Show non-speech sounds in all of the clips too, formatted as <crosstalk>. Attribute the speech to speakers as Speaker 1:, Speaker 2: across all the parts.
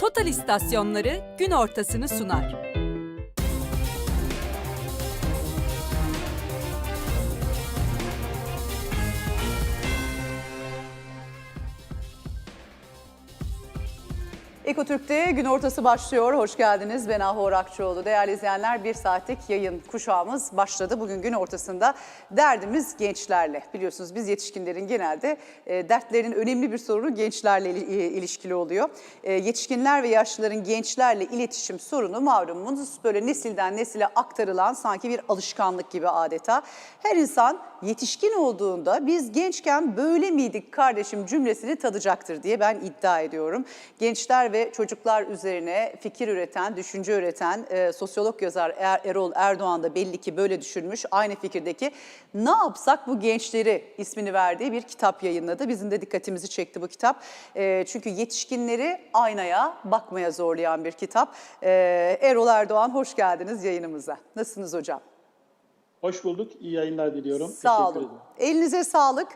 Speaker 1: Total istasyonları gün ortasını sunar.
Speaker 2: Ekotürk'te gün ortası başlıyor. Hoş geldiniz. Ben Ahu Orakçıoğlu. Değerli izleyenler bir saatlik yayın kuşağımız başladı. Bugün gün ortasında derdimiz gençlerle. Biliyorsunuz biz yetişkinlerin genelde e, dertlerinin önemli bir sorunu gençlerle ili- e, ilişkili oluyor. E, yetişkinler ve yaşlıların gençlerle iletişim sorunu malumunuz böyle nesilden nesile aktarılan sanki bir alışkanlık gibi adeta. Her insan yetişkin olduğunda biz gençken böyle miydik kardeşim cümlesini tadacaktır diye ben iddia ediyorum. Gençler ve çocuklar üzerine fikir üreten, düşünce üreten e, sosyolog yazar Er- Erol Erdoğan da belli ki böyle düşünmüş. Aynı fikirdeki Ne Yapsak Bu Gençleri ismini verdiği bir kitap yayınladı. Bizim de dikkatimizi çekti bu kitap. E, çünkü yetişkinleri aynaya bakmaya zorlayan bir kitap. E, Erol Erdoğan hoş geldiniz yayınımıza. Nasılsınız hocam?
Speaker 3: Hoş bulduk. İyi yayınlar diliyorum.
Speaker 2: Sağ
Speaker 3: Teşekkür
Speaker 2: olun.
Speaker 3: ederim.
Speaker 2: Elinize sağlık.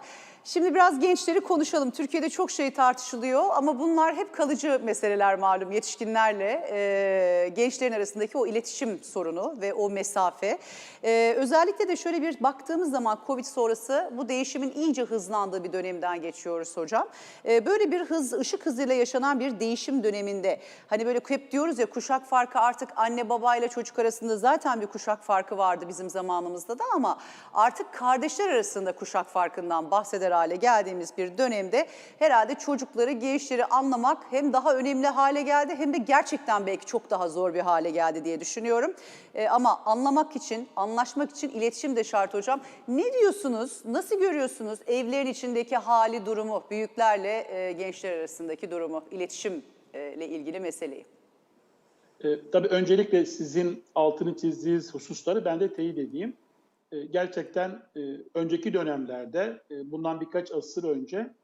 Speaker 2: Şimdi biraz gençleri konuşalım. Türkiye'de çok şey tartışılıyor ama bunlar hep kalıcı meseleler malum. Yetişkinlerle e, gençlerin arasındaki o iletişim sorunu ve o mesafe. E, özellikle de şöyle bir baktığımız zaman Covid sonrası bu değişimin iyice hızlandığı bir dönemden geçiyoruz hocam. E, böyle bir hız, ışık hızıyla yaşanan bir değişim döneminde hani böyle hep diyoruz ya kuşak farkı artık anne babayla çocuk arasında zaten bir kuşak farkı vardı bizim zamanımızda da ama artık kardeşler arasında kuşak farkından bahseder hale geldiğimiz bir dönemde herhalde çocukları, gençleri anlamak hem daha önemli hale geldi hem de gerçekten belki çok daha zor bir hale geldi diye düşünüyorum. Ee, ama anlamak için, anlaşmak için iletişim de şart hocam. Ne diyorsunuz, nasıl görüyorsunuz evlerin içindeki hali, durumu, büyüklerle e, gençler arasındaki durumu, iletişimle ilgili meseleyi?
Speaker 3: Ee, tabii öncelikle sizin altını çizdiğiniz hususları ben de teyit edeyim. Ee, gerçekten e, önceki dönemlerde, e, bundan birkaç asır önce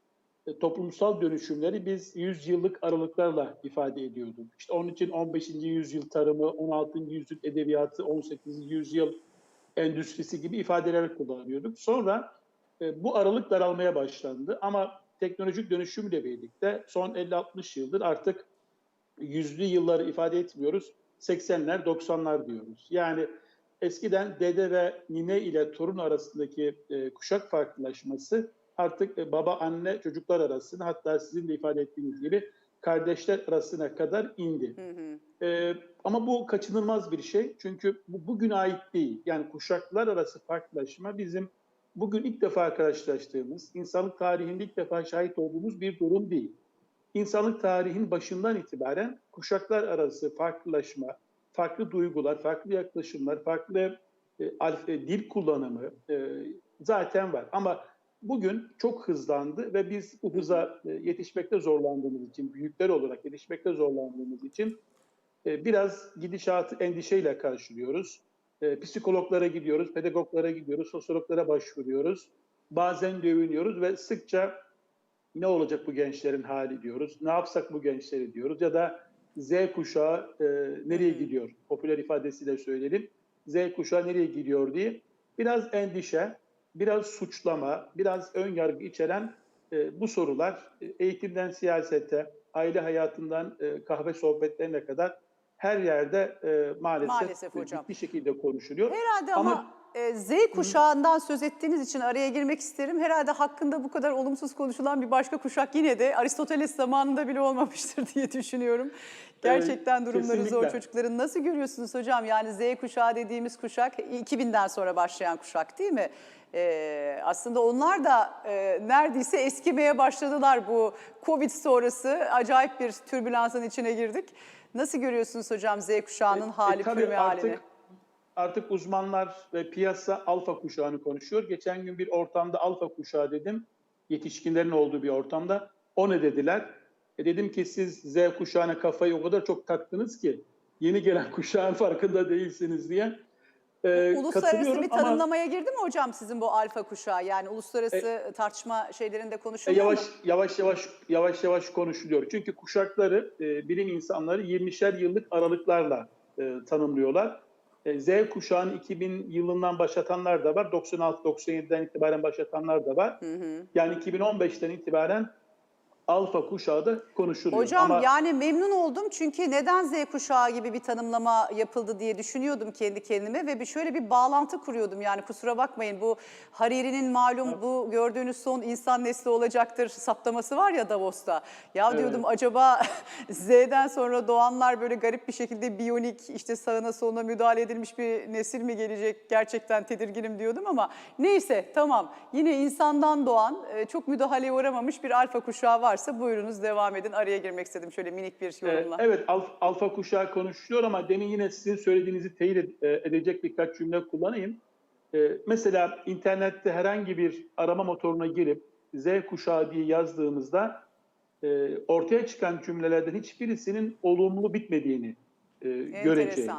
Speaker 3: e, toplumsal dönüşümleri biz 100 yıllık aralıklarla ifade ediyorduk. İşte onun için 15. yüzyıl tarımı, 16. yüzyıl edebiyatı, 18. yüzyıl endüstrisi gibi ifadeler kullanıyorduk. Sonra e, bu aralık daralmaya başlandı ama teknolojik dönüşümle birlikte son 50-60 yıldır artık yüzlü yılları ifade etmiyoruz. 80'ler, 90'lar diyoruz. Yani eskiden dede ve nine ile torun arasındaki e, kuşak farklılaşması artık e, baba, anne, çocuklar arasına hatta sizin de ifade ettiğiniz gibi kardeşler arasına kadar indi. E, ama bu kaçınılmaz bir şey. Çünkü bu bugüne ait değil. Yani kuşaklar arası farklılaşma bizim bugün ilk defa karşılaştığımız, insanlık tarihinde ilk defa şahit olduğumuz bir durum değil insanlık tarihin başından itibaren kuşaklar arası farklılaşma, farklı duygular, farklı yaklaşımlar, farklı e, e, dil kullanımı e, zaten var. Ama bugün çok hızlandı ve biz bu hıza e, yetişmekte zorlandığımız için, büyükler olarak yetişmekte zorlandığımız için e, biraz gidişatı endişeyle karşılıyoruz. E, psikologlara gidiyoruz, pedagoglara gidiyoruz, sosyologlara başvuruyoruz. Bazen dövünüyoruz ve sıkça ne olacak bu gençlerin hali diyoruz. Ne yapsak bu gençleri diyoruz ya da Z kuşağı e, nereye gidiyor? Popüler ifadesiyle söyleyelim. Z kuşağı nereye gidiyor diye biraz endişe, biraz suçlama, biraz ön yargı içeren e, bu sorular e, eğitimden siyasete, aile hayatından e, kahve sohbetlerine kadar her yerde e, maalesef,
Speaker 2: Maalesef hocam.
Speaker 3: bir şekilde konuşuluyor.
Speaker 2: Herhalde ama, e, Z kuşağından söz ettiğiniz için araya girmek isterim. Herhalde hakkında bu kadar olumsuz konuşulan bir başka kuşak yine de Aristoteles zamanında bile olmamıştır <laughs> diye düşünüyorum. Gerçekten durumları zor
Speaker 3: kesinlikle.
Speaker 2: çocukların. Nasıl görüyorsunuz hocam? Yani Z kuşağı dediğimiz kuşak 2000'den sonra başlayan kuşak değil mi? E, aslında onlar da e, neredeyse eskimeye başladılar bu Covid sonrası. Acayip bir türbülansın içine girdik. Nasıl görüyorsunuz hocam Z kuşağının
Speaker 3: E,
Speaker 2: hali,
Speaker 3: e, tabii
Speaker 2: pürme halini?
Speaker 3: Artık, uzmanlar ve piyasa alfa kuşağını konuşuyor. Geçen gün bir ortamda alfa kuşağı dedim. Yetişkinlerin olduğu bir ortamda. O ne dediler? E dedim ki siz Z kuşağına kafayı o kadar çok taktınız ki yeni gelen <laughs> kuşağın farkında değilsiniz diye. E,
Speaker 2: Uluslararası bir
Speaker 3: ama-
Speaker 2: tanımlamaya girdi mi hocam sizin bu alfa kuşağı? Yani uluslararası tartışma şeylerinde
Speaker 3: E,
Speaker 2: konuşuluyor
Speaker 3: yavaş
Speaker 2: mu?
Speaker 3: yavaş yavaş yavaş yavaş konuşuluyor. Çünkü kuşakları e, bilim insanları 20'şer yıllık aralıklarla e, tanımlıyorlar. E, Z kuşağını 2000 yılından başlatanlar da var. 96-97'den itibaren başlatanlar da var. Yani 2015'ten itibaren alfa kuşağı da konuşuluyor.
Speaker 2: Hocam
Speaker 3: Ama
Speaker 2: yani memnun oldum çünkü neden Z kuşağı gibi bir tanımlama yapıldı diye düşünüyordum kendi kendime ve bir şöyle bir bağlantı kuruyordum yani kusura bakmayın bu Hariri'nin malum bu gördüğünüz son insan nesli olacaktır saptaması var ya Davos'ta. Ya
Speaker 3: Evet.
Speaker 2: diyordum acaba <laughs> Z'den sonra doğanlar böyle garip bir şekilde biyonik işte sağına soluna müdahale edilmiş bir nesil mi gelecek gerçekten tedirginim diyordum ama neyse tamam yine insandan doğan e, çok müdahaleye uğramamış bir alfa kuşağı varsa buyurunuz devam edin. Araya girmek istedim şöyle minik bir
Speaker 3: e,
Speaker 2: yorumla.
Speaker 3: evet alf- alfa kuşağı konuşuluyor ama demin yine sizin söylediğinizi teyit e, edecek birkaç cümle kullanayım. E, mesela internette herhangi bir arama motoruna girip Z kuşağı diye yazdığımızda e, ortaya çıkan cümlelerden hiçbirisinin olumlu bitmediğini e, göreceğiz.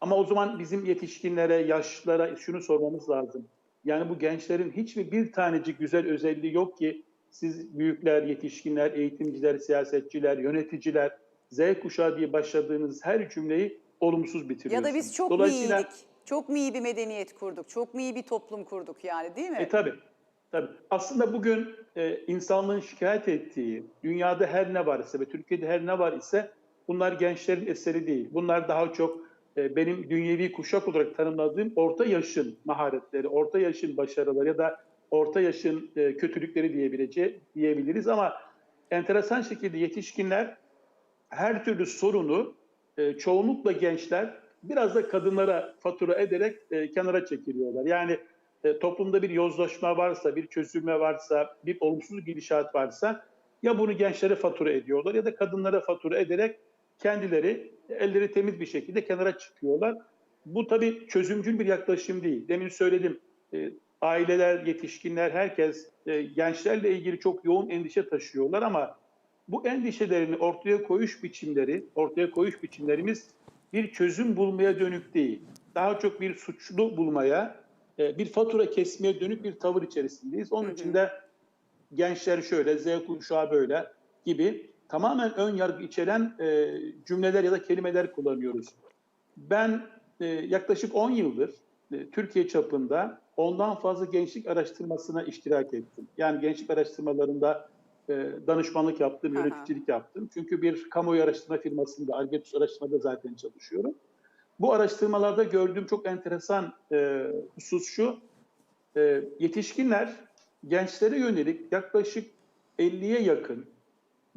Speaker 3: Ama o zaman bizim yetişkinlere, yaşlılara şunu sormamız lazım. Yani bu gençlerin hiç mi bir tanecik güzel özelliği yok ki siz büyükler, yetişkinler, eğitimciler, siyasetçiler, yöneticiler, Z kuşağı diye başladığınız her cümleyi olumsuz
Speaker 2: Ya
Speaker 3: bitiriyorsunuz.
Speaker 2: da biz çok mu iyiydik? Çok mu iyi bir medeniyet kurduk? Çok mu iyi bir toplum kurduk yani değil mi?
Speaker 3: E tabii. Tabii. Aslında bugün e, insanlığın şikayet ettiği, dünyada her ne var ise ve Türkiye'de her ne var ise bunlar gençlerin eseri değil. Bunlar daha çok e, benim dünyevi kuşak olarak tanımladığım orta yaşın maharetleri, orta yaşın başarıları ya da orta yaşın e, kötülükleri diyebileceği diyebiliriz ama enteresan şekilde yetişkinler her türlü sorunu e, çoğunlukla gençler biraz da kadınlara fatura ederek e, kenara çekiliyorlar. Yani e, toplumda bir yozlaşma varsa, bir çözülme varsa, bir olumsuz gidişat varsa ya bunu gençlere fatura ediyorlar ya da kadınlara fatura ederek kendileri elleri temiz bir şekilde kenara çıkıyorlar. Bu tabii çözümcül bir yaklaşım değil. Demin söyledim e, aileler, yetişkinler, herkes e, gençlerle ilgili çok yoğun endişe taşıyorlar ama bu endişelerini ortaya koyuş biçimleri, ortaya koyuş biçimlerimiz bir çözüm bulmaya dönük değil. Daha çok bir suçlu bulmaya, e, bir fatura kesmeye dönük bir tavır içerisindeyiz. Onun için de gençler şöyle, Z kuşağı böyle gibi tamamen ön yargı içeren e, cümleler ya da kelimeler kullanıyoruz. Ben e, yaklaşık 10 yıldır e, Türkiye çapında ondan fazla gençlik araştırmasına iştirak ettim. Yani gençlik araştırmalarında e, danışmanlık yaptım,
Speaker 2: Aha.
Speaker 3: yöneticilik yaptım. Çünkü bir kamuoyu araştırma firmasında, Argetus araştırmada zaten çalışıyorum. Bu araştırmalarda gördüğüm çok enteresan e, husus şu, e, yetişkinler gençlere yönelik yaklaşık 50'ye yakın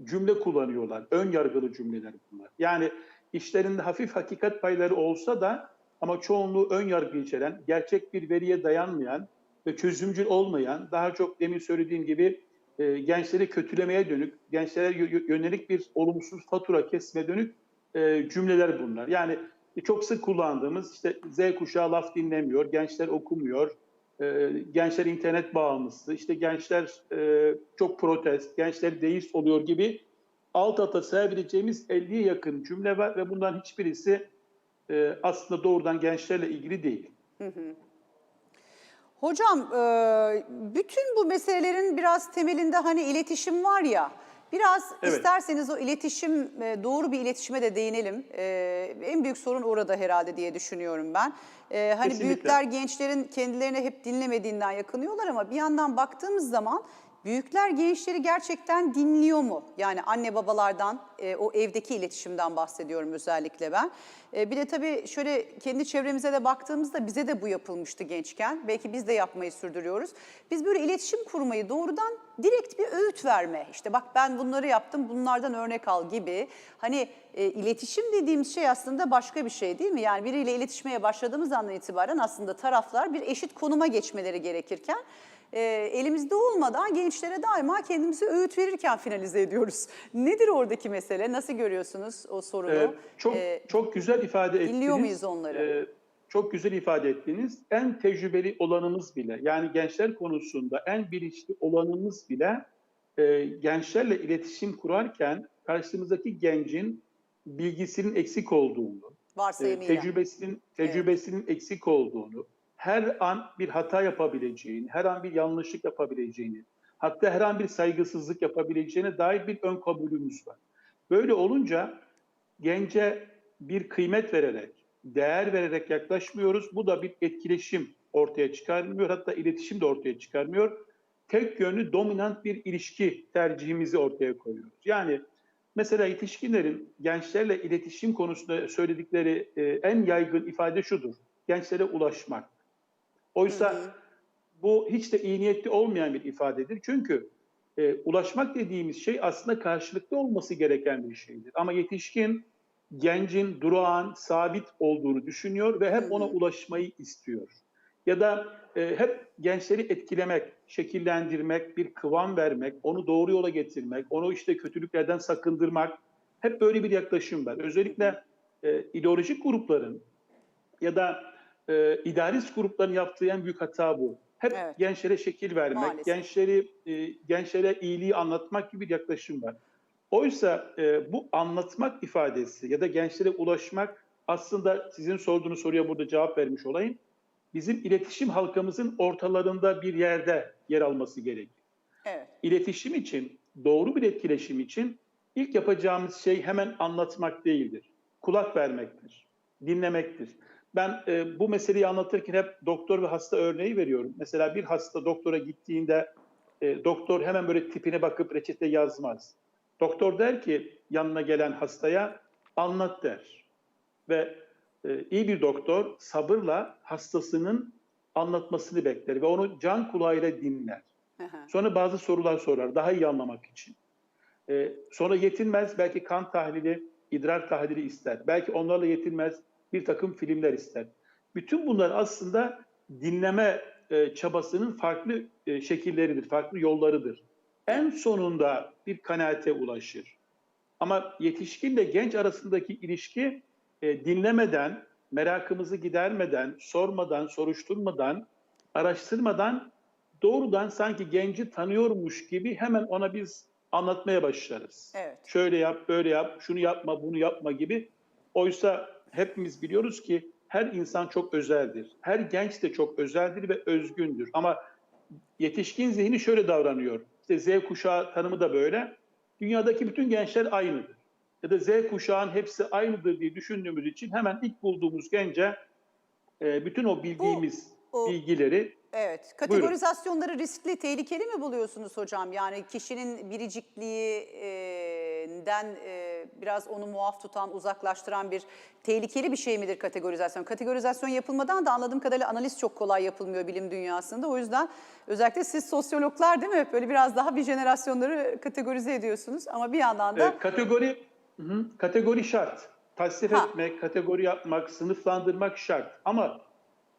Speaker 3: cümle kullanıyorlar. Ön yargılı cümleler bunlar. Yani işlerinde hafif hakikat payları olsa da ama çoğunluğu ön yargı içeren, gerçek bir veriye dayanmayan ve çözümcül olmayan, daha çok demin söylediğim gibi e, gençleri kötülemeye dönük, gençlere yö- yönelik bir olumsuz fatura kesme dönük e, cümleler bunlar. Yani çok sık kullandığımız işte Z kuşağı laf dinlemiyor, gençler okumuyor, e, gençler internet bağımlısı, işte gençler e, çok protest, gençler deist oluyor gibi alt alta sayabileceğimiz 50'ye yakın cümle var ve bundan hiçbirisi e, aslında doğrudan gençlerle ilgili değil.
Speaker 2: Hocam e, bütün bu meselelerin biraz temelinde hani iletişim var ya. Biraz
Speaker 3: Evet.
Speaker 2: isterseniz o iletişim, e, doğru bir iletişime de değinelim. E, En büyük sorun orada herhalde diye düşünüyorum ben. Hani
Speaker 3: Kesinlikle.
Speaker 2: büyükler gençlerin kendilerini hep dinlemediğinden yakınıyorlar ama bir yandan baktığımız zaman büyükler gençleri gerçekten dinliyor mu? Yani anne babalardan, e, o evdeki iletişimden bahsediyorum özellikle ben. E, bir de tabii şöyle kendi çevremize de baktığımızda bize de bu yapılmıştı gençken. Belki biz de yapmayı sürdürüyoruz. Biz böyle iletişim kurmayı doğrudan direkt bir öğüt verme. İşte bak ben bunları yaptım, bunlardan örnek al gibi. Hani e, iletişim dediğimiz şey aslında başka bir şey değil mi? Yani biriyle iletişmeye başladığımız andan itibaren aslında taraflar bir eşit konuma geçmeleri gerekirken e, elimizde olmadan gençlere daima kendimizi öğüt verirken finalize ediyoruz. Nedir oradaki mesele? Nasıl görüyorsunuz o sorunu?
Speaker 3: Ee, çok
Speaker 2: Ee,
Speaker 3: çok güzel ifade ettiniz.
Speaker 2: dinliyor muyuz onları?
Speaker 3: Ee, çok güzel ifade ettiniz. En tecrübeli olanımız bile, yani gençler konusunda en bilinçli olanımız bile e, gençlerle iletişim kurarken karşımızdaki gencin bilgisinin eksik olduğunu, e, tecrübesinin tecrübesinin eksik olduğunu, her an bir hata yapabileceğini, her an bir yanlışlık yapabileceğini, hatta her an bir saygısızlık yapabileceğine dair bir ön kabulümüz var. Böyle olunca gence bir kıymet vererek, değer vererek yaklaşmıyoruz. Bu da bir etkileşim ortaya çıkarmıyor. Hatta iletişim de ortaya çıkarmıyor. tek yönlü dominant bir ilişki tercihimizi ortaya koyuyoruz. Yani mesela yetişkinlerin gençlerle iletişim konusunda söyledikleri e, en yaygın ifade şudur. Gençlere ulaşmak. Oysa bu hiç de iyi niyetli olmayan bir ifadedir. Çünkü e, ulaşmak dediğimiz şey aslında karşılıklı olması gereken bir şeydir. Ama yetişkin gencin durağan, sabit olduğunu düşünüyor ve hep ona ulaşmayı istiyor. Ya da e, hep gençleri etkilemek, şekillendirmek, bir kıvam vermek, onu doğru yola getirmek, onu işte kötülüklerden sakındırmak hep böyle bir yaklaşım var. Özellikle e, ideolojik grupların ya da e, idealist grupların yaptığı en büyük hata bu. Hep
Speaker 2: Evet.
Speaker 3: gençlere şekil vermek,
Speaker 2: Maalesef.
Speaker 3: gençleri e, gençlere iyiliği anlatmak gibi bir yaklaşım var. Oysa e, bu anlatmak ifadesi ya da gençlere ulaşmak aslında sizin sorduğunuz soruya burada cevap vermiş olayım. Bizim iletişim halkamızın ortalarında bir yerde yer alması gerekir.
Speaker 2: Evet.
Speaker 3: İletişim için, doğru bir etkileşim için ilk yapacağımız şey hemen anlatmak değildir. Kulak vermektir, dinlemektir. Ben e, bu meseleyi anlatırken hep doktor ve hasta örneği veriyorum. Mesela bir hasta doktora gittiğinde e, doktor hemen böyle tipine bakıp reçete yazmaz. Doktor der ki yanına gelen hastaya anlat der. Ve e, iyi bir doktor sabırla hastasının anlatmasını bekler ve onu can kulağıyla dinler. Sonra bazı sorular sorar daha iyi anlamak için. Ee, sonra yetinmez belki kan tahlili, idrar tahlili ister. Belki onlarla yetinmez bir takım filmler ister. Bütün bunlar aslında dinleme e, çabasının farklı e, şekilleridir, farklı yollarıdır. En sonunda bir kanaate ulaşır. Ama yetişkinle genç arasındaki ilişki e, dinlemeden, merakımızı gidermeden, sormadan, soruşturmadan, araştırmadan doğrudan sanki genci tanıyormuş gibi hemen ona biz anlatmaya başlarız.
Speaker 2: Evet.
Speaker 3: Şöyle yap, böyle yap, şunu yapma, bunu yapma gibi. Oysa hepimiz biliyoruz ki her insan çok özeldir. Her genç de çok özeldir ve özgündür. Ama yetişkin zihni şöyle davranıyor. İşte Z kuşağı tanımı da böyle. Dünyadaki bütün gençler aynıdır. Ya da Z kuşağın hepsi aynıdır diye düşündüğümüz için hemen ilk bulduğumuz gence e, bütün o bildiğimiz
Speaker 2: o-
Speaker 3: bilgileri
Speaker 2: Evet. Kategorizasyonları riskli, tehlikeli mi buluyorsunuz hocam? Yani kişinin biricikliğinden e, biraz onu muaf tutan, uzaklaştıran bir tehlikeli bir şey midir kategorizasyon? Kategorizasyon yapılmadan da anladığım kadarıyla analiz çok kolay yapılmıyor bilim dünyasında. O yüzden özellikle siz sosyologlar değil mi? Böyle biraz daha bir jenerasyonları kategorize ediyorsunuz ama bir yandan da
Speaker 3: E, kategori hı hı, kategori şart. Tasnif
Speaker 2: Ha.
Speaker 3: etmek, kategori yapmak, sınıflandırmak şart. Ama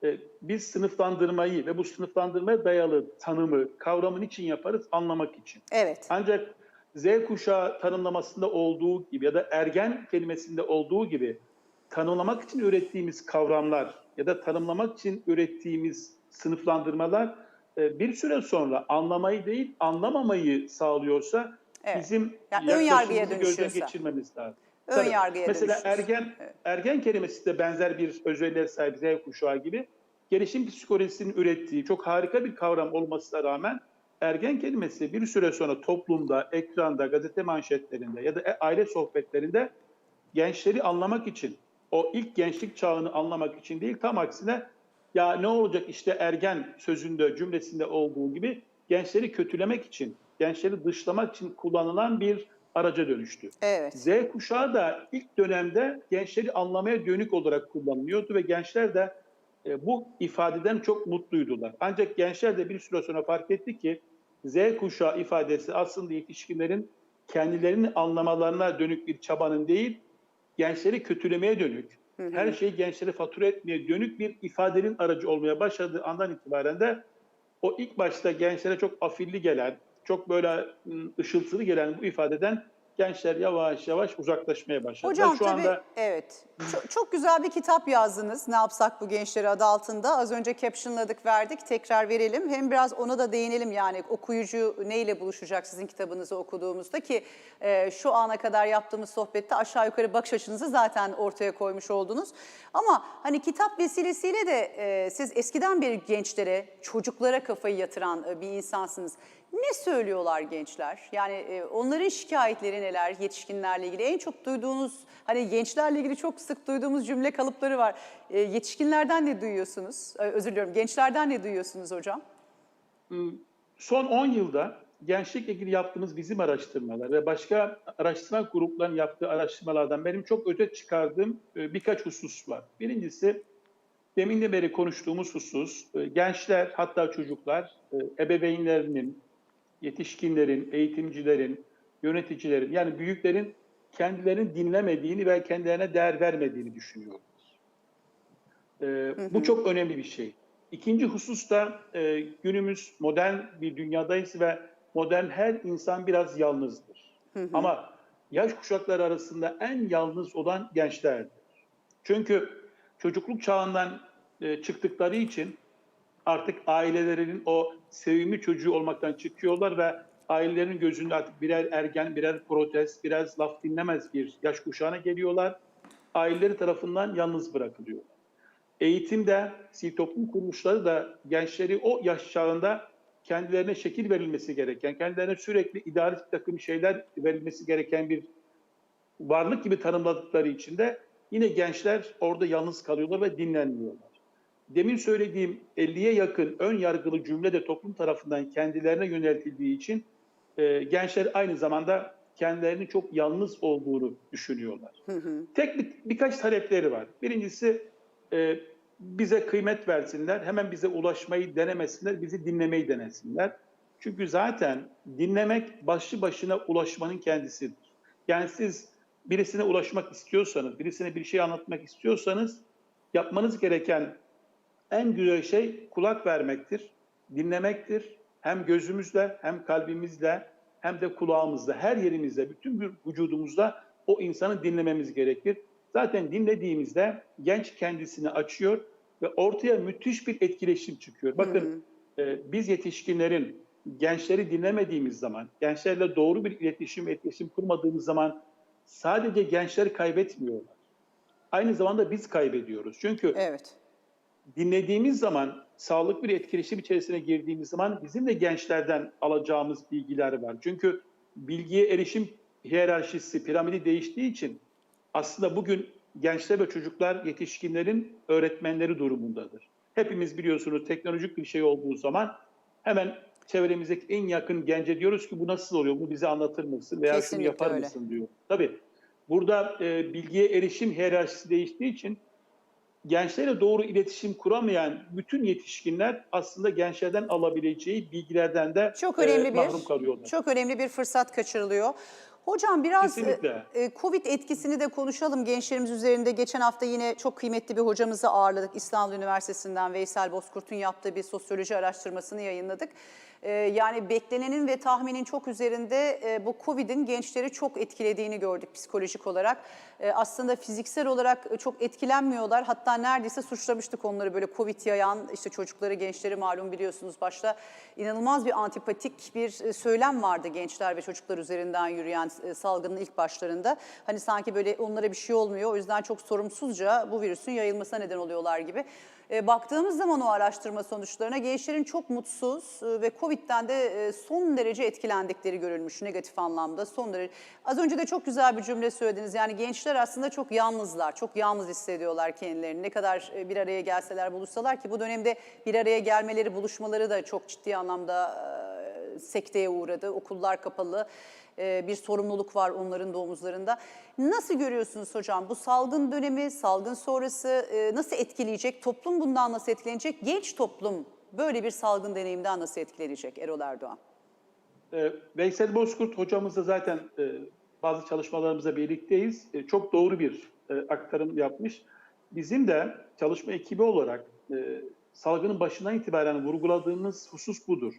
Speaker 3: e, biz sınıflandırmayı ve bu sınıflandırmaya dayalı tanımı, kavramın için yaparız? Anlamak için.
Speaker 2: evet.
Speaker 3: Ancak Z kuşağı tanımlamasında olduğu gibi ya da ergen kelimesinde olduğu gibi tanımlamak için ürettiğimiz kavramlar ya da tanımlamak için ürettiğimiz sınıflandırmalar e, bir süre sonra anlamayı değil anlamamayı sağlıyorsa
Speaker 2: Evet.
Speaker 3: bizim
Speaker 2: Yani ön yargıya
Speaker 3: yaklaşımımızı gözden geçirmemiz lazım.
Speaker 2: Ön
Speaker 3: Tabii.
Speaker 2: yargıya
Speaker 3: Mesela ergen
Speaker 2: Evet.
Speaker 3: ergen kelimesi de benzer bir özelliğe sahip Z kuşağı gibi gelişim psikolojisinin ürettiği çok harika bir kavram olmasına rağmen ergen kelimesi bir süre sonra toplumda, ekranda, gazete manşetlerinde ya da e- aile sohbetlerinde gençleri anlamak için, o ilk gençlik çağını anlamak için değil, tam aksine ya ne olacak işte ergen sözünde, cümlesinde olduğu gibi gençleri kötülemek için, gençleri dışlamak için kullanılan bir araca dönüştü.
Speaker 2: Evet.
Speaker 3: Z kuşağı da ilk dönemde gençleri anlamaya dönük olarak kullanılıyordu ve gençler de e, bu ifadeden çok mutluydular. Ancak gençler de bir süre sonra fark etti ki Z kuşağı ifadesi aslında yetişkinlerin kendilerini anlamalarına dönük bir çabanın değil, gençleri kötülemeye dönük, her şeyi gençlere fatura etmeye dönük bir ifadenin aracı olmaya başladığı andan itibaren de o ilk başta gençlere çok afilli gelen, çok böyle ım, ışıltılı gelen bu ifadeden gençler yavaş yavaş uzaklaşmaya başladılar.
Speaker 2: Hocam
Speaker 3: Şu
Speaker 2: tabii
Speaker 3: anda
Speaker 2: evet. Çok, çok güzel bir kitap yazdınız. Ne yapsak bu gençleri adı altında. Az önce captionladık verdik. Tekrar verelim. Hem biraz ona da değinelim yani okuyucu neyle buluşacak sizin kitabınızı okuduğumuzda ki e, şu ana kadar yaptığımız sohbette aşağı yukarı bakış açınızı zaten ortaya koymuş oldunuz. Ama hani kitap vesilesiyle de e, siz eskiden beri gençlere, çocuklara kafayı yatıran e, bir insansınız. Ne söylüyorlar gençler? Yani e, onların şikayetleri neler yetişkinlerle ilgili? En çok duyduğunuz, hani gençlerle ilgili çok sık duyduğumuz cümle kalıpları var. E, yetişkinlerden ne duyuyorsunuz? E, özür diliyorum, gençlerden ne duyuyorsunuz hocam?
Speaker 3: son 10 yılda gençlikle ilgili yaptığımız bizim araştırmalar ve başka araştırma gruplarının yaptığı araştırmalardan benim çok öte çıkardığım e, birkaç husus var. Birincisi demin de beri konuştuğumuz husus e, gençler hatta çocuklar e, ebeveynlerinin, yetişkinlerin, eğitimcilerin, yöneticilerin yani büyüklerin kendilerini dinlemediğini ve kendilerine değer vermediğini düşünüyorlar. Ee, Bu çok önemli bir şey. İkinci husus da e, günümüz modern bir dünyadayız ve modern her insan biraz yalnızdır. Ama yaş kuşakları arasında en yalnız olan gençlerdir. Çünkü çocukluk çağından e, çıktıkları için artık ailelerinin o sevimli çocuğu olmaktan çıkıyorlar ve ailelerin gözünde artık birer ergen, birer protest, biraz laf dinlemez bir yaş kuşağına geliyorlar. Aileleri tarafından yalnız bırakılıyorlar. Eğitimde, sivil toplum kuruluşları da gençleri o yaş çağında kendilerine şekil verilmesi gereken, kendilerine sürekli idari takım şeyler verilmesi gereken bir varlık gibi tanımladıkları için de yine gençler orada yalnız kalıyorlar ve dinlenmiyorlar. Demin söylediğim 50'ye yakın ön yargılı cümle de toplum tarafından kendilerine yöneltildiği için e, gençler aynı zamanda kendilerinin çok yalnız olduğunu düşünüyorlar. Tek bir, birkaç talepleri var. Birincisi e, bize kıymet versinler, hemen bize ulaşmayı denemesinler, bizi dinlemeyi denesinler. Çünkü zaten dinlemek başlı başına ulaşmanın kendisidir. Yani siz birisine ulaşmak istiyorsanız, birisine bir şey anlatmak istiyorsanız yapmanız gereken en güzel şey kulak vermektir, dinlemektir. Hem gözümüzle, hem kalbimizle, hem de kulağımızla, her yerimizde, bütün bir vücudumuzda o insanı dinlememiz gerekir. Zaten dinlediğimizde genç kendisini açıyor ve ortaya müthiş bir etkileşim çıkıyor. Bakın e, biz yetişkinlerin gençleri dinlemediğimiz zaman, gençlerle doğru bir iletişim, etkileşim kurmadığımız zaman sadece gençler kaybetmiyorlar. Aynı zamanda biz kaybediyoruz. Çünkü
Speaker 2: Evet.
Speaker 3: Dinlediğimiz zaman, sağlıklı bir etkileşim içerisine girdiğimiz zaman bizim de gençlerden alacağımız bilgiler var. Çünkü bilgiye erişim hiyerarşisi, piramidi değiştiği için aslında bugün gençler ve çocuklar yetişkinlerin öğretmenleri durumundadır. Hepimiz biliyorsunuz teknolojik bir şey olduğu zaman hemen çevremizdeki en yakın gence diyoruz ki bu nasıl oluyor, bunu bize anlatır mısın veya
Speaker 2: Kesinlikle
Speaker 3: şunu yapar
Speaker 2: öyle.
Speaker 3: mısın diyor. Tabii burada e, bilgiye erişim hiyerarşisi değiştiği için gençlerle doğru iletişim kuramayan bütün yetişkinler aslında gençlerden alabileceği bilgilerden de
Speaker 2: Çok
Speaker 3: e,
Speaker 2: önemli bir
Speaker 3: mahrum kalıyorlar.
Speaker 2: çok önemli bir fırsat kaçırılıyor. Hocam biraz
Speaker 3: Kesinlikle.
Speaker 2: e, e, Covid etkisini de konuşalım gençlerimiz üzerinde. Geçen hafta yine çok kıymetli bir hocamızı ağırladık. İstanbul Üniversitesi'nden Veysel Bozkurt'un yaptığı bir sosyoloji araştırmasını yayınladık. E, yani beklenenin ve tahminin çok üzerinde e, bu Covid'in gençleri çok etkilediğini gördük psikolojik olarak. E, aslında fiziksel olarak e, çok etkilenmiyorlar. Hatta neredeyse suçlamıştık onları böyle Covid yayan işte çocukları, gençleri malum biliyorsunuz başta inanılmaz bir antipatik bir e, söylem vardı gençler ve çocuklar üzerinden yürüyen salgının ilk başlarında. Hani sanki böyle onlara bir şey olmuyor o yüzden çok sorumsuzca bu virüsün yayılmasına neden oluyorlar gibi. E, baktığımız zaman o araştırma sonuçlarına gençlerin çok mutsuz e, ve Covid'den de e, son derece etkilendikleri görülmüş negatif anlamda. Son derece. Az önce de çok güzel bir cümle söylediniz. Yani gençler aslında çok yalnızlar, çok yalnız hissediyorlar kendilerini. Ne kadar bir araya gelseler, buluşsalar ki bu dönemde bir araya gelmeleri, buluşmaları da çok ciddi anlamda sekteye uğradı. Okullar kapalı. E, bir sorumluluk var onların da omuzlarında. Nasıl görüyorsunuz hocam bu salgın dönemi, salgın sonrası e, nasıl etkileyecek? Toplum bundan nasıl etkilenecek? Genç toplum böyle bir salgın deneyimden nasıl etkilenecek Erol Erdoğan?
Speaker 3: E, Veysel Bozkurt hocamızla zaten e, bazı çalışmalarımızda birlikteyiz. E, çok doğru bir aktarım yapmış. Bizim de çalışma ekibi olarak salgının başından itibaren vurguladığımız husus budur.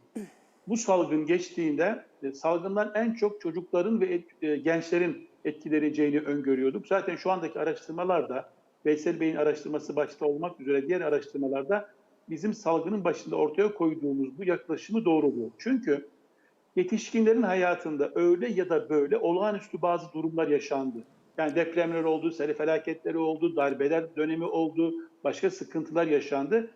Speaker 3: Bu salgın geçtiğinde e, salgından en çok çocukların ve et- e, gençlerin etkileneceğini öngörüyorduk. Zaten şu andaki araştırmalarda Veysel Bey'in araştırması başta olmak üzere diğer araştırmalarda bizim salgının başında ortaya koyduğumuz bu yaklaşımı doğruluyor. Çünkü yetişkinlerin hayatında öyle ya da böyle olağanüstü bazı durumlar yaşandı. Yani depremler oldu, sel felaketleri oldu, darbeler dönemi oldu, başka sıkıntılar yaşandı.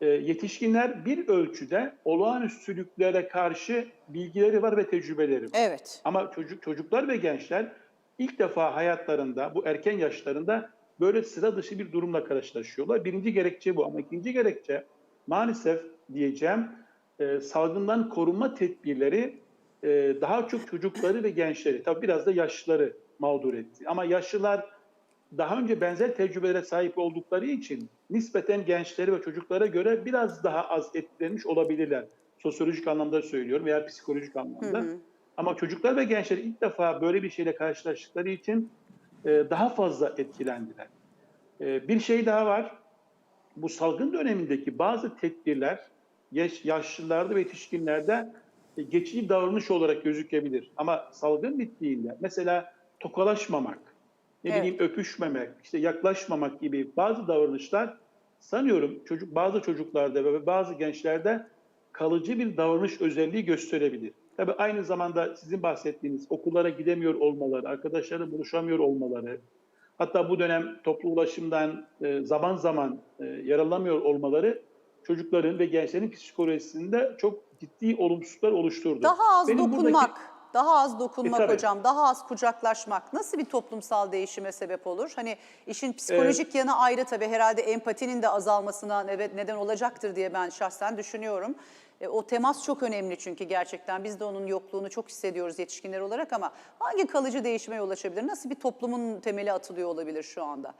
Speaker 3: Ee, yetişkinler bir ölçüde olağanüstülüklere karşı bilgileri var ve tecrübeleri var.
Speaker 2: Evet.
Speaker 3: Ama çocuk çocuklar ve gençler ilk defa hayatlarında bu erken yaşlarında böyle sıra dışı bir durumla karşılaşıyorlar. Birinci gerekçe bu ama ikinci gerekçe maalesef diyeceğim e, salgından korunma tedbirleri e, daha çok çocukları ve gençleri, tabii biraz da yaşlıları mağdur etti. Ama yaşlılar daha önce benzer tecrübelere sahip oldukları için nispeten gençleri ve çocuklara göre biraz daha az etkilenmiş olabilirler. Sosyolojik anlamda söylüyorum veya psikolojik anlamda. Ama çocuklar ve gençler ilk defa böyle bir şeyle karşılaştıkları için e, daha fazla etkilendiler. E, bir şey daha var. Bu salgın dönemindeki bazı tedbirler yaş, yaşlılarda ve yetişkinlerde e, geçici davranış olarak gözükebilir. Ama salgın bittiğinde mesela tokalaşmamak, ne
Speaker 2: Evet.
Speaker 3: bileyim öpüşmemek, işte yaklaşmamak gibi bazı davranışlar sanıyorum çocuk bazı çocuklarda ve bazı gençlerde kalıcı bir davranış özelliği gösterebilir. Tabii aynı zamanda sizin bahsettiğiniz okullara gidemiyor olmaları, arkadaşlarla buluşamıyor olmaları, hatta bu dönem toplu ulaşımdan e, zaman zaman e, yararlanamıyor olmaları çocukların ve gençlerin psikolojisinde çok ciddi olumsuzluklar oluşturdu.
Speaker 2: Daha az
Speaker 3: Benim buradaki-
Speaker 2: dokunmak, daha az dokunmak
Speaker 3: E, tabii.
Speaker 2: hocam, daha az kucaklaşmak nasıl bir toplumsal değişime sebep olur? Hani işin psikolojik yanı ayrı tabii herhalde empatinin de azalmasına neden olacaktır diye ben şahsen düşünüyorum. E, o temas çok önemli çünkü gerçekten biz de onun yokluğunu çok hissediyoruz yetişkinler olarak ama hangi kalıcı değişime yol açabilir? Nasıl bir toplumun temeli atılıyor olabilir şu anda?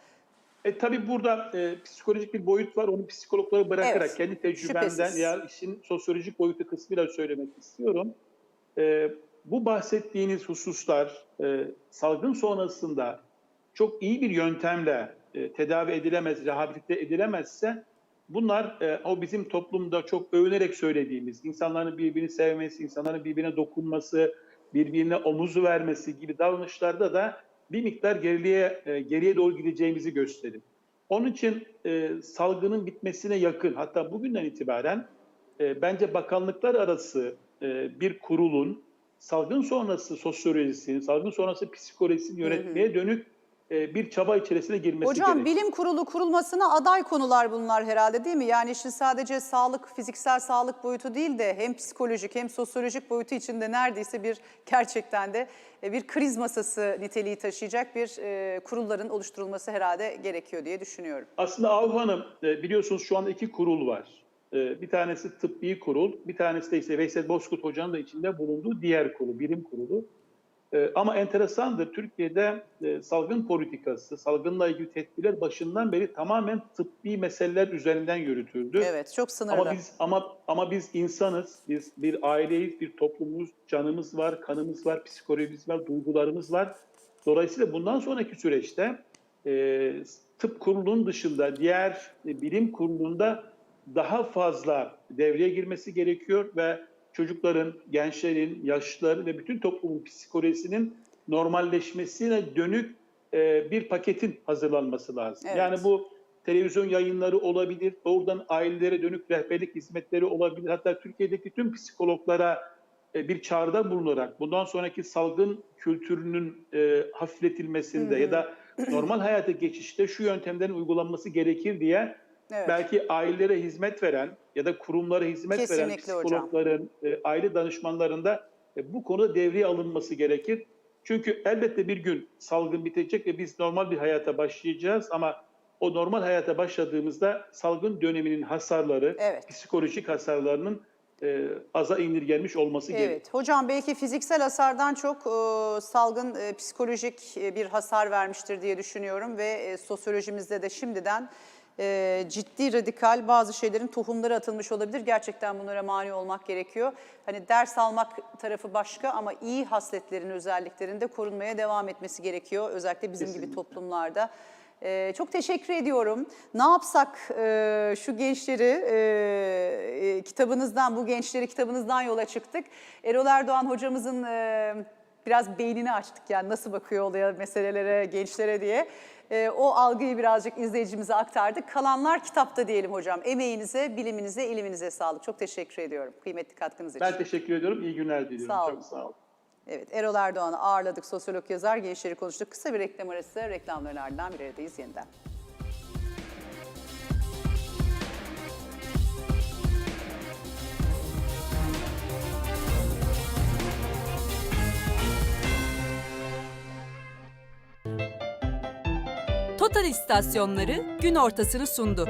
Speaker 3: E, tabii burada e, psikolojik bir boyut var. Onu psikologlara bırakarak
Speaker 2: Evet,
Speaker 3: kendi tecrübemden
Speaker 2: şüphesiz.
Speaker 3: ya işin sosyolojik boyutu kısmıyla söylemek istiyorum. E, bu bahsettiğiniz hususlar e, salgın sonrasında çok iyi bir yöntemle e, tedavi edilemez, rehabilite edilemezse bunlar e, o bizim toplumda çok övünerek söylediğimiz insanların birbirini sevmesi, insanların birbirine dokunması, birbirine omuz vermesi gibi davranışlarda da bir miktar geriliğe e, geriye doğru gideceğimizi gösterir. Onun için e, salgının bitmesine yakın hatta bugünden itibaren e, bence bakanlıklar arası e, bir kurulun salgın sonrası sosyolojisini, salgın sonrası psikolojisini yönetmeye dönük e, bir çaba içerisine girmesi
Speaker 2: Hocam
Speaker 3: gerekiyor.
Speaker 2: bilim kurulu kurulmasına aday konular bunlar herhalde değil mi? Yani işin sadece sağlık, fiziksel sağlık boyutu değil de hem psikolojik hem sosyolojik boyutu içinde neredeyse bir gerçekten de e, bir kriz masası niteliği taşıyacak bir e, kurulların oluşturulması herhalde gerekiyor diye düşünüyorum.
Speaker 3: Aslında Ahu Hanım biliyorsunuz şu anda iki kurul var. E, Bir tanesi tıbbi kurul, bir tanesi de işte Veysel Bozkurt Hoca'nın da içinde bulunduğu diğer kurul, bilim kurulu. E, Ama enteresandır Türkiye'de e, salgın politikası, salgınla ilgili tedbirler başından beri tamamen tıbbi meseleler üzerinden yürütüldü.
Speaker 2: Evet çok sınırlı.
Speaker 3: Ama biz ama ama biz insanız. Biz bir aileyiz, bir toplumuz, canımız var, kanımız var, psikolojimiz var, duygularımız var. Dolayısıyla bundan sonraki süreçte e, tıp kurulunun dışında diğer e, bilim kurulunda daha fazla devreye girmesi gerekiyor ve çocukların, gençlerin, yaşlıların ve bütün toplumun psikolojisinin normalleşmesine dönük e, bir paketin hazırlanması lazım.
Speaker 2: Evet.
Speaker 3: Yani bu televizyon yayınları olabilir, doğrudan ailelere dönük rehberlik hizmetleri olabilir. Hatta Türkiye'deki tüm psikologlara e, bir çağrıda bulunarak bundan sonraki salgın kültürünün e, hafifletilmesinde ya da normal hayata geçişte şu yöntemlerin uygulanması gerekir diye
Speaker 2: Evet.
Speaker 3: belki ailelere hizmet veren ya da kurumlara hizmet veren
Speaker 2: Kesinlikle hocam.
Speaker 3: psikologların, e, aile danışmanlarında e, bu konuda devreye alınması gerekir. Çünkü elbette bir gün salgın bitecek ve biz normal bir hayata başlayacağız ama o normal hayata başladığımızda salgın döneminin hasarları,
Speaker 2: Evet.
Speaker 3: psikolojik hasarlarının e, aza indirgenmiş olması gerekir.
Speaker 2: Evet hocam belki fiziksel hasardan çok e, salgın e, psikolojik e, bir hasar vermiştir diye düşünüyorum ve e, sosyolojimizde de şimdiden e, ciddi radikal bazı şeylerin tohumları atılmış olabilir. Gerçekten bunlara mani olmak gerekiyor. Hani ders almak tarafı başka ama iyi hasletlerin özelliklerinde korunmaya devam etmesi gerekiyor. Özellikle bizim gibi
Speaker 3: Kesinlikle.
Speaker 2: toplumlarda. Ee, çok teşekkür ediyorum. Ne yapsak e, şu gençleri e, e, kitabınızdan, bu gençleri kitabınızdan yola çıktık. Erol Erdoğan hocamızın e, biraz beynini açtık yani nasıl bakıyor olaya, meselelere, gençlere diye. E, o algıyı birazcık izleyicimize aktardık. Kalanlar kitapta diyelim hocam. Emeğinize, biliminize, iliminize sağlık. Çok teşekkür ediyorum kıymetli katkınız için.
Speaker 3: Ben teşekkür ediyorum. İyi günler diliyorum.
Speaker 2: Sağ olun.
Speaker 3: Çok sağ olun.
Speaker 2: Evet, Erol Erdoğan'ı ağırladık, sosyolog yazar, gençleri konuştuk. Kısa bir reklam arası, reklamların ardından bir aradayız yeniden.
Speaker 1: Total istasyonları gün ortasını sundu.